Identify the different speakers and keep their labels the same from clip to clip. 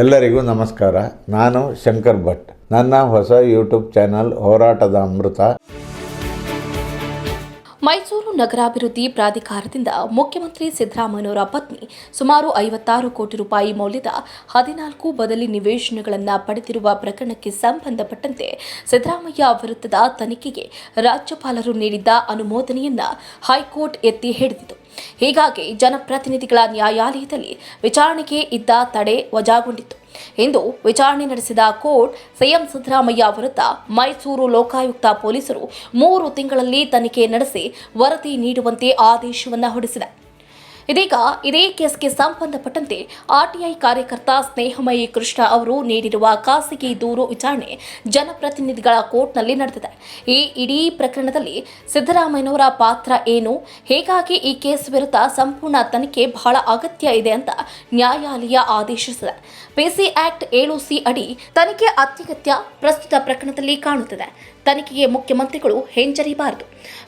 Speaker 1: ಎಲ್ಲರಿಗೂ ನಮಸ್ಕಾರ. ನಾನು ಶಂಕರ್ ಭಟ್. ನನ್ನ ಹೊಸ ಯೂಟ್ಯೂಬ್ ಚಾನಲ್ ಹೋರಾಟದ ಅಮೃತ.
Speaker 2: ಮೈಸೂರು ನಗರಾಭಿವೃದ್ಧಿ ಪ್ರಾಧಿಕಾರದಿಂದ ಮುಖ್ಯಮಂತ್ರಿ ಸಿದ್ದರಾಮಯ್ಯನವರ ಪತ್ನಿ ಸುಮಾರು ಐವತ್ತಾರು ಕೋಟಿ ರೂಪಾಯಿ ಮೌಲ್ಯದ ಹದಿನಾಲ್ಕು ಬದಲಿ ನಿವೇಶನಗಳನ್ನು ಪಡೆದಿರುವ ಪ್ರಕರಣಕ್ಕೆ ಸಂಬಂಧಪಟ್ಟಂತೆ ಸಿದ್ದರಾಮಯ್ಯ ವಿರುದ್ಧದ ತನಿಖೆಗೆ ರಾಜ್ಯಪಾಲರು ನೀಡಿದ್ದ ಅನುಮೋದನೆಯನ್ನು ಹೈಕೋರ್ಟ್ ಎತ್ತಿ ಹಿಡಿದಿತು. ಹೀಗಾಗಿ ಜನಪ್ರತಿನಿಧಿಗಳ ನ್ಯಾಯಾಲಯದಲ್ಲಿ ವಿಚಾರಣೆಗೆ ಇದ್ದ ತಡೆ ವಜಾಗೊಂಡಿತ್ತು. ಎಂದು ವಿಚಾರಣೆ ನಡೆಸಿದ ಕೋರ್ಟ್ ಸಿಎಂ ಸಿದ್ದರಾಮಯ್ಯ ವಿರುದ್ಧ ಮೈಸೂರು ಲೋಕಾಯುಕ್ತ ಪೊಲೀಸರು ಮೂರು ತಿಂಗಳಲ್ಲಿ ತನಿಖೆ ನಡೆಸಿ ವರದಿ ನೀಡುವಂತೆ ಆದೇಶವನ್ನು ಹೊರಡಿಸಿದೆ. ಇದೀಗ ಇದೇ ಕೇಸ್ಗೆ ಸಂಬಂಧಪಟ್ಟಂತೆ ಆರ್ಟಿಐ ಕಾರ್ಯಕರ್ತ ಸ್ನೇಹಮಯಿ ಕೃಷ್ಣ ಅವರು ನೀಡಿರುವ ಖಾಸಗಿ ದೂರು ವಿಚಾರಣೆ ಜನಪ್ರತಿನಿಧಿಗಳ ಕೋರ್ಟ್ನಲ್ಲಿ ನಡೆದಿದೆ. ಈ ಇಡೀ ಪ್ರಕರಣದಲ್ಲಿ ಸಿದ್ದರಾಮಯ್ಯನವರ ಪಾತ್ರ ಏನು? ಹೇಗಾಗಿ ಈ ಕೇಸ್ ವಿರುದ್ಧ ಸಂಪೂರ್ಣ ತನಿಖೆ ಬಹಳ ಅಗತ್ಯ ಇದೆ ಅಂತ ನ್ಯಾಯಾಲಯ ಆದೇಶಿಸಿದೆ. ಪಿಸಿ ಆಕ್ಟ್ ಏಳು ಸಿ ಅಡಿ ತನಿಖೆ ಅತ್ಯಗತ್ಯ ಪ್ರಸ್ತುತ ಪ್ರಕರಣದಲ್ಲಿ ಕಾಣುತ್ತಿದೆ. ತನಿಖೆಗೆ ಮುಖ್ಯಮಂತ್ರಿಗಳು ಹಿಂಜರಿಬಾರದು.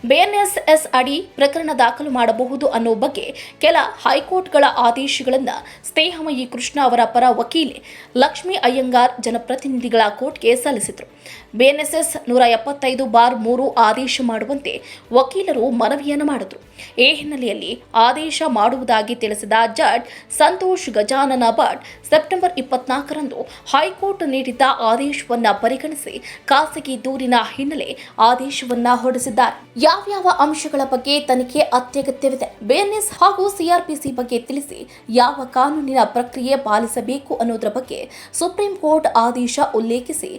Speaker 2: ಬಿಎನ್ಎಸ್ಎಸ್ ಅಡಿ ಪ್ರಕರಣ ದಾಖಲು ಮಾಡಬಹುದು ಅನ್ನೋ ಬಗ್ಗೆ ಕೆಲ ಹೈಕೋರ್ಟ್ಗಳ ಆದೇಶಗಳನ್ನು ಸ್ನೇಹಮಯಿ ಕೃಷ್ಣ ಅವರ ಪರ ವಕೀಲೆ ಲಕ್ಷ್ಮೀ ಅಯ್ಯಂಗಾರ್ ಜನಪ್ರತಿನಿಧಿಗಳ ಕೋರ್ಟ್ಗೆ ಸಲ್ಲಿಸಿದರು. ಬಿಎನ್ಎಸ್ಎಸ್ ನೂರ ಎಪ್ಪತ್ತೈದು ಬಾರ್ ಮೂರು ಆದೇಶ ಮಾಡುವಂತೆ ವಕೀಲರು ಮನವಿಯನ್ನು ಮಾಡಿದರು. ಈ ಹಿನ್ನೆಲೆಯಲ್ಲಿ ಆದೇಶ ಮಾಡುವುದಾಗಿ ತಿಳಿಸಿದ ಜಡ್ ಸಂತೋಷ್ ಗಜಾನನ ಭಟ್ ಸೆಪ್ಟೆಂಬರ್ ಇಪ್ಪತ್ನಾಲ್ಕರಂದು ಹೈಕೋರ್ಟ್ ನೀಡಿದ್ದ ಆದೇಶವನ್ನ ಪರಿಗಣಿಸಿ ಖಾಸಗಿ ದೂರಿನ ಹಿನ್ನೆಲೆ ಆದೇಶವನ್ನ ಹೊರಡಿಸಿದ್ದಾರೆ. ಯಾವ್ಯಾವ ಅಂಶಗಳ ಬಗ್ಗೆ ತನಿಖೆ ಅತ್ಯಗತ್ಯವಿದೆ? ಬಿಎನ್ಎಸ್ ಹಾಗೂ ಸಿಆರ್ಪಿಸಿ ಬಗ್ಗೆ ತಿಳಿಸಿ ಯಾವ ಕಾನೂನಿನ ಪ್ರಕ್ರಿಯೆ ಪಾಲಿಸಬೇಕು ಅನ್ನೋದರ ಬಗ್ಗೆ ಸುಪ್ರೀಂ ಕೋರ್ಟ್ ಆದೇಶ ಉಲ್ಲೇಖಿಸಿ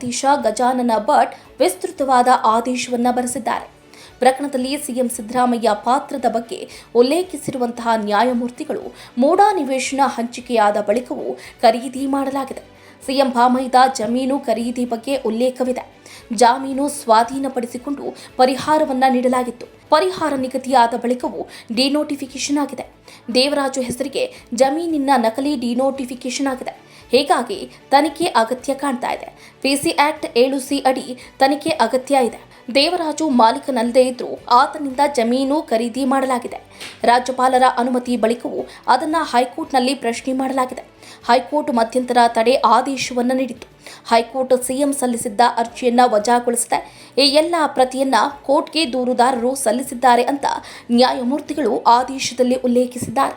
Speaker 2: ನ್ಯಾಯಾಧೀಶ ಗಜಾನನ ಭಟ್ ವಿಸ್ತೃತವಾದ ಆದೇಶವನ್ನ ಬರೆಸಿದ್ದಾರೆ. ಪ್ರಕರಣದಲ್ಲಿ ಸಿಎಂ ಸಿದ್ದರಾಮಯ್ಯ ಪಾತ್ರದ ಬಗ್ಗೆ ಉಲ್ಲೇಖಿಸಿರುವಂತಹ ನ್ಯಾಯಮೂರ್ತಿಗಳು ಮೂಡಾ ನಿವೇಶನ ಹಂಚಿಕೆಯಾದ ಬಳಿಕವೂ ಖರೀದಿ ಮಾಡಲಾಗಿದೆ. ಸಿಎಂ ಭಾಮೈದ ಜಮೀನು ಖರೀದಿ ಬಗ್ಗೆ ಉಲ್ಲೇಖವಿದೆ. ಜಾಮೀನು ಸ್ವಾಧೀನಪಡಿಸಿಕೊಂಡು ಪರಿಹಾರವನ್ನ ನೀಡಲಾಗಿತ್ತು. ಪರಿಹಾರ ನಿಗದಿಯಾದ ಬಳಿಕವೂ ಡಿನೋಟಿಫಿಕೇಶನ್ ಆಗಿದೆ. ದೇವರಾಜು ಹೆಸರಿಗೆ ಜಮೀನಿನ ನಕಲಿ ಡಿನೋಟಿಫಿಕೇಶನ್ ಆಗಿದೆ. ಹೀಗಾಗಿ ತನಿಖೆ ಅಗತ್ಯ ಕಾಣ್ತಾ ಇದೆ. ಪಿಸಿ ಆಕ್ಟ್ ಏಳು ಸಿ ಅಡಿ ತನಿಖೆ ಅಗತ್ಯ ಇದೆ. ದೇವರಾಜು ಮಾಲೀಕನಲ್ಲದೇ ಇದ್ರೂ ಆತನಿಂದ ಜಮೀನು ಖರೀದಿ ಮಾಡಲಾಗಿದೆ. ರಾಜ್ಯಪಾಲರ ಅನುಮತಿ ಬಳಿಕವೂ ಅದನ್ನು ಹೈಕೋರ್ಟ್ನಲ್ಲಿ ಪ್ರಶ್ನೆ ಮಾಡಲಾಗಿದೆ. ಹೈಕೋರ್ಟ್ ಮಧ್ಯಂತರ ತಡೆ ಆದೇಶವನ್ನು ನೀಡಿತು ಹೈಕೋರ್ಟ್ ಸಿಎಂ ಸಲ್ಲಿಸಿದ್ದ ಅರ್ಜಿಯನ್ನ ವಜಾಗೊಳಿಸಿದೆ ಈ ಎಲ್ಲ ಪ್ರತಿಯನ್ನ ಕೋರ್ಟ್ಗೆ ದೂರುದಾರರು ಸಲ್ಲಿಸಿದ್ದಾರೆ ಅಂತ ನ್ಯಾಯಮೂರ್ತಿಗಳು ಆದೇಶದಲ್ಲಿ ಉಲ್ಲೇಖಿಸಿದ್ದಾರೆ.